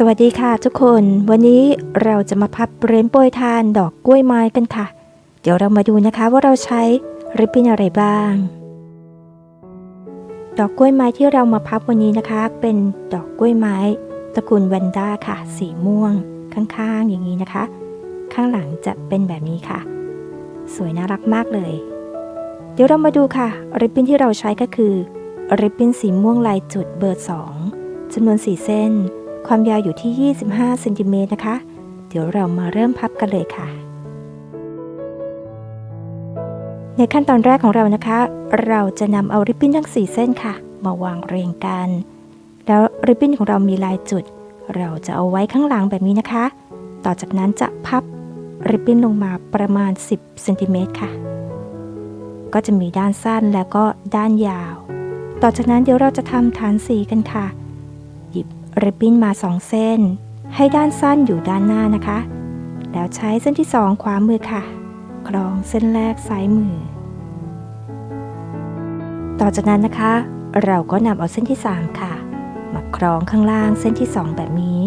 สวัสดีค่ะทุกคน วันนี้เราจะมาพับเรนโปรยทานดอกกล้วยไม้กันค่ะ เดี๋ยวเรามาดูนะคะว่าเราใช้ริบบิ้นอะไรบ้าง ดอกกล้วยไม้ที่เรามาพับวันนี้นะคะ เป็นดอกกล้วยไม้ตระกูลแวนด้าค่ะ สีม่วง ข้างๆ อย่างนี้นะคะ ข้างหลังจะเป็นแบบนี้ค่ะ สวยน่ารักมากเลย เดี๋ยวเรามาดูค่ะริบบิ้นที่เราใช้ก็คือริบบิ้นสีม่วงลายจุดเบอร์ 2จำนวน 4 เส้น ความยาวอยู่ที่ 25เซนติเมตรนะคะ เดี๋ยวเรามาเริ่มพับกันเลยค่ะ ในขั้นตอนแรกของเรานะคะ เราจะนำเอาริบบิ้นทั้ง 4 เส้นค่ะ มาวางเรียงกัน แล้วริบบิ้นของเรามีลายจุด เราจะเอาไว้ข้างหลังแบบนี้นะคะ ต่อจากนั้นจะพับริบบิ้นลงมาประมาณ 10เซนติเมตรค่ะ ก็จะมีด้านสั้นแล้วก็ด้านยาว ต่อจากนั้นเดี๋ยวเราจะทำฐานสีกันค่ะ ริบบิ้นมา 2 เส้น ให้ด้านสั้นอยู่ด้านหน้านะคะ แล้วใช้เส้นที่ 2 ขวามือค่ะ คล้องเส้นแรกซ้ายมือ ต่อจากนั้นนะคะ เราก็นำเอาเส้นที่ 3 ค่ะ มาคล้องข้างล่างเส้นที่ 2 แบบนี้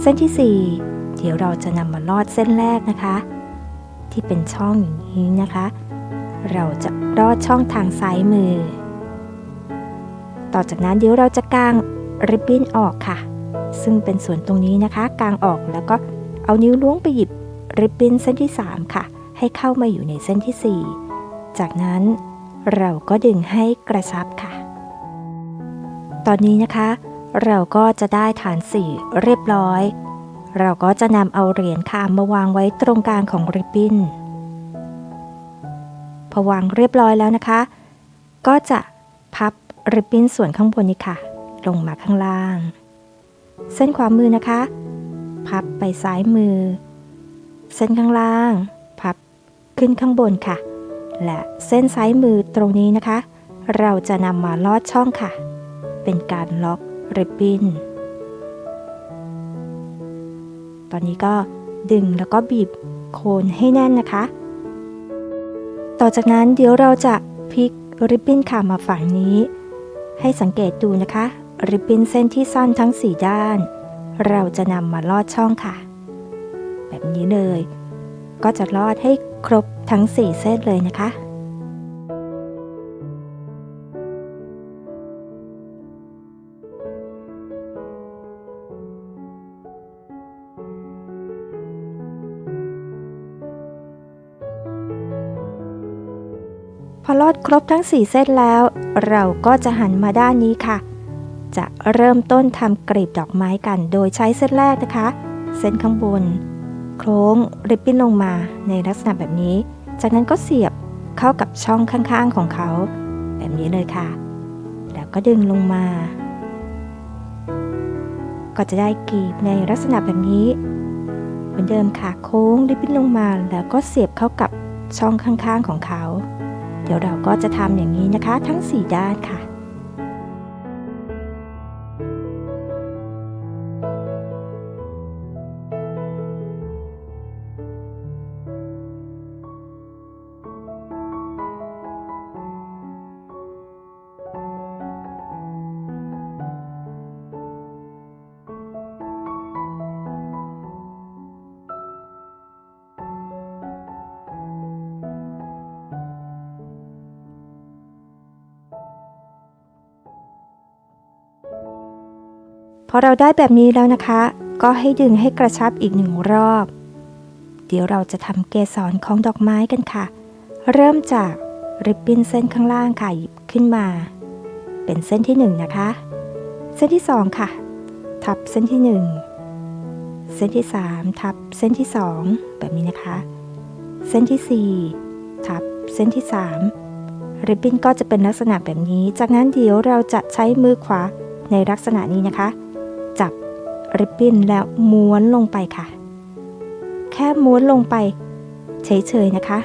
เส้นที่ 4 เดี๋ยวเราจะนำมาลอดเส้นแรกนะคะ ที่เป็นช่องอย่างนี้นะคะ เราจะลอดช่องทางซ้ายมือ ต่อจากนั้นเดี๋ยวเราจะกาง ริบบิ้นออกค่ะ ซึ่งเป็นส่วนตรงนี้นะคะ กางออกแล้วก็เอานิ้วล้วงไปหยิบริบบิ้นเส้นที่ 3 ค่ะ ให้เข้ามาอยู่ในเส้นที่ 4 จากนั้นเราก็ดึงให้กระชับค่ะ ตอนนี้นะคะ เราก็จะได้ฐานสีเรียบร้อย เราก็จะนำเอาเหรียญค่ะมาวางไว้ตรงกลางของริบบิ้นพอวางเรียบร้อยแล้วนะคะ ก็จะพับริบบิ้นส่วนข้างบนนี้ค่ะ ลงมาข้างล่าง เส้นขวามือนะคะ พับไปซ้ายมือ เส้นข้างล่าง พับขึ้นข้างบนค่ะ และเส้นซ้ายมือตรงนี้นะคะ เราจะนำมาลอดช่องค่ะ เป็นการล็อกริบบิ้นตอนนี้ก็ดึงแล้วก็บีบโคนให้แน่นนะคะ ต่อจากนั้นเดี๋ยวเราจะพลิกริบบิ้นค่ะมาฝั่งนี้ ให้สังเกตดูนะคะ ริบบิ้นเส้นที่สั้นทั้ง 4 ด้าน เราจะนำมาลอดช่องค่ะ แบบนี้เลย ก็จะลอดให้ครบทั้ง 4 เส้นเลยนะคะพอลอดครบทั้ง 4 เส้นแล้ว เราก็จะหันมาด้านนี้ค่ะ จะเริ่มต้นทำกลีบดอกไม้กัน โดยใช้เส้นแรกนะคะ เส้นข้างบน โค้งริบบิ้นลงมาในลักษณะแบบนี้ จากนั้นก็เสียบเข้ากับช่องข้างๆของเขา แบบนี้เลยค่ะ แล้วก็ดึงลงมา ก็จะได้กลีบในลักษณะแบบนี้เหมือนเดิมค่ะโค้งริบบิ้นลงมาแล้วก็เสียบเข้ากับช่องข้างๆของเขา เดี๋ยวเราก็จะทำอย่างนี้นะคะ ทั้ง 4 ด้านค่ะ อเราได้แบบนี้แล้วนะคะ ก็ให้ดึงให้กระชับอีกหนึ่งรอบ เดี๋ยวเราจะทำเกสรของดอกไม้กันค่ะ เริ่มจากริบบิ้นเส้นข้างล่างค่ะหยิบขึ้นมา เป็นเส้นที่1นงนะคะ เส้นที่ 2 ค่ะ ทับเส้นที่ 1 เส้นที่ 3 ทับเส้นที่ 2 แบบนี้นะคะ เส้นที่ 4 ทับเส้นที่ 3 ริบบิ้นก็จะเป็นลักษณะแบบนี้ จากนั้นเดี๋ยวเราจะใช้มือขวาในลักษณะนี้นะคะ จับริบบิ้นแล้วม้วนลงไปค่ะ แค่ม้วนลงไป เฉยๆนะคะ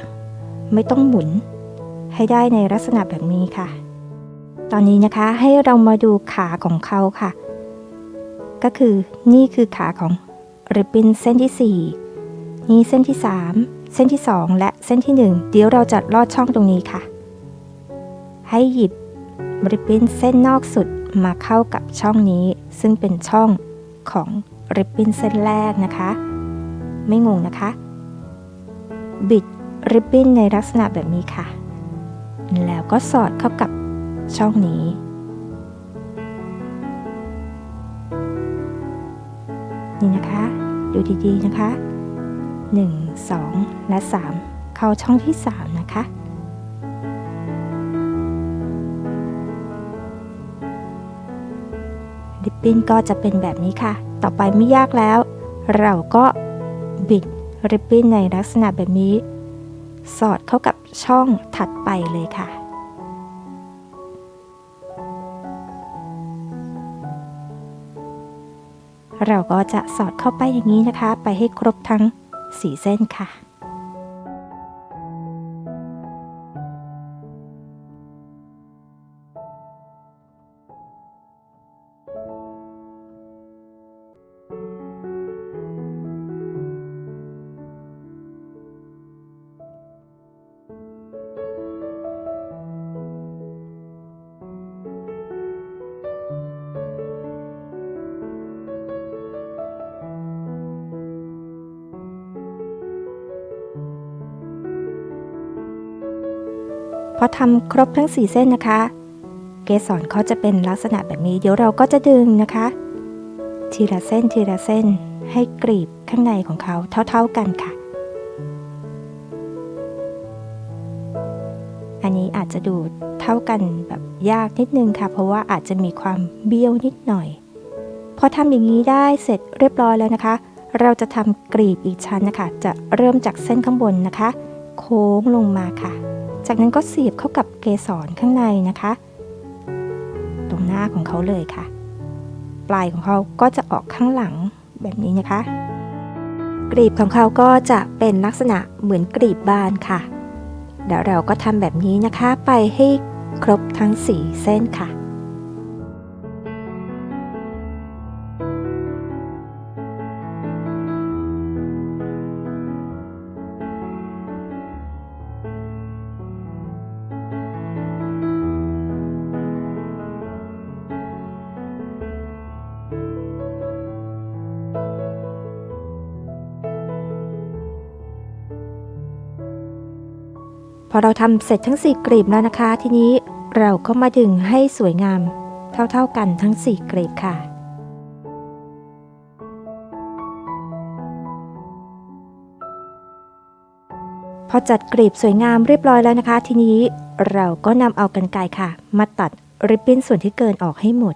ไม่ต้องหมุน ให้ได้ในลักษณะแบบนี้ค่ะ ตอนนี้นะคะให้เรามาดูขาของเขาค่ะ ก็คือนี่คือขาของริบบิ้นเส้นที่ 4 นี่เส้นที่ 3 เส้นที่ 2 และเส้นที่ 1 เดี๋ยวเราจะลอดช่องตรงนี้ค่ะ ให้หยิบริบบิ้นเส้นนอกสุด มาเข้ากับช่องนี้ ซึ่งเป็นช่องของริบบิ้นเส้นแรกนะคะ ไม่งงนะคะ บิดริบบิ้นในลักษณะแบบนี้ค่ะ แล้วก็สอดเข้ากับช่องนี้ นี่นะคะ ดูดีๆนะคะ 1 2 และ 3 เข้าช่องที่ 3 นะคะ ริบบิ้นก็จะเป็นแบบนี้ค่ะ ต่อไปไม่ยากแล้ว เราก็บิดริบบิ้นในลักษณะแบบนี้ สอดเข้ากับช่องถัดไปเลยค่ะ เราก็จะสอดเข้าไปอย่างนี้นะคะ ไปให้ครบทั้ง4เส้นค่ะ พอทำครบทั้ง 4 เส้นนะคะ เกสรเขาจะเป็นลักษณะแบบนี้ เดี๋ยวเราก็จะดึงนะคะ ทีละเส้นทีละเส้นให้กรีบข้างในของเขาเท่า ๆกันค่ะ อันนี้อาจจะดูเท่ากันแบบยากนิดนึงค่ะ เพราะว่าอาจจะมีความเบี้ยวนิดหน่อย พอทำอย่างนี้ได้เสร็จเรียบร้อยแล้วนะคะ เราจะทำกรีบอีกชั้นนะคะ จะเริ่มจากเส้นข้างบนนะคะ โค้งลงมาค่ะ จากนั้นก็เสียบเข้ากับเกสรข้างในนะคะ ตรงหน้าของเขาเลยค่ะ ปลายของเขาก็จะออกข้างหลังแบบนี้นะคะ กรีบของเขาก็จะเป็นลักษณะเหมือนกรีบบานค่ะ เดี๋ยวเราก็ทำแบบนี้นะคะไปให้ครบทั้ง 4 เส้นค่ะ พอเราทำเสร็จทั้ง 4กลีบแล้วนะคะ ทีนี้เราก็มาดึงให้สวยงาม เท่าๆกันทั้ง 4กลีบค่ะ พอจัดกลีบสวยงามเรียบร้อยแล้วนะคะ ทีนี้เราก็นำเอากันไกค่ะ มาตัดริบบิ้นส่วนที่เกินออกให้หมด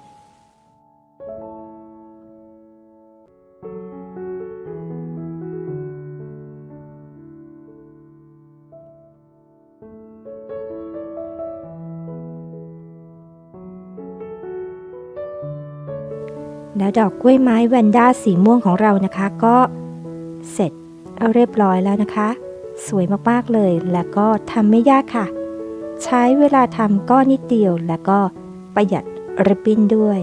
แล้วดอกกล้วยไม้แวนด้าสีม่วงของเรานะคะก็เสร็จเรียบร้อยแล้วนะคะ สวยมากๆเลยแล้วก็ทำไม่ยากค่ะ ใช้เวลาทำก็นิดเดียวแล้วก็ประหยัดริบบิ้นด้วย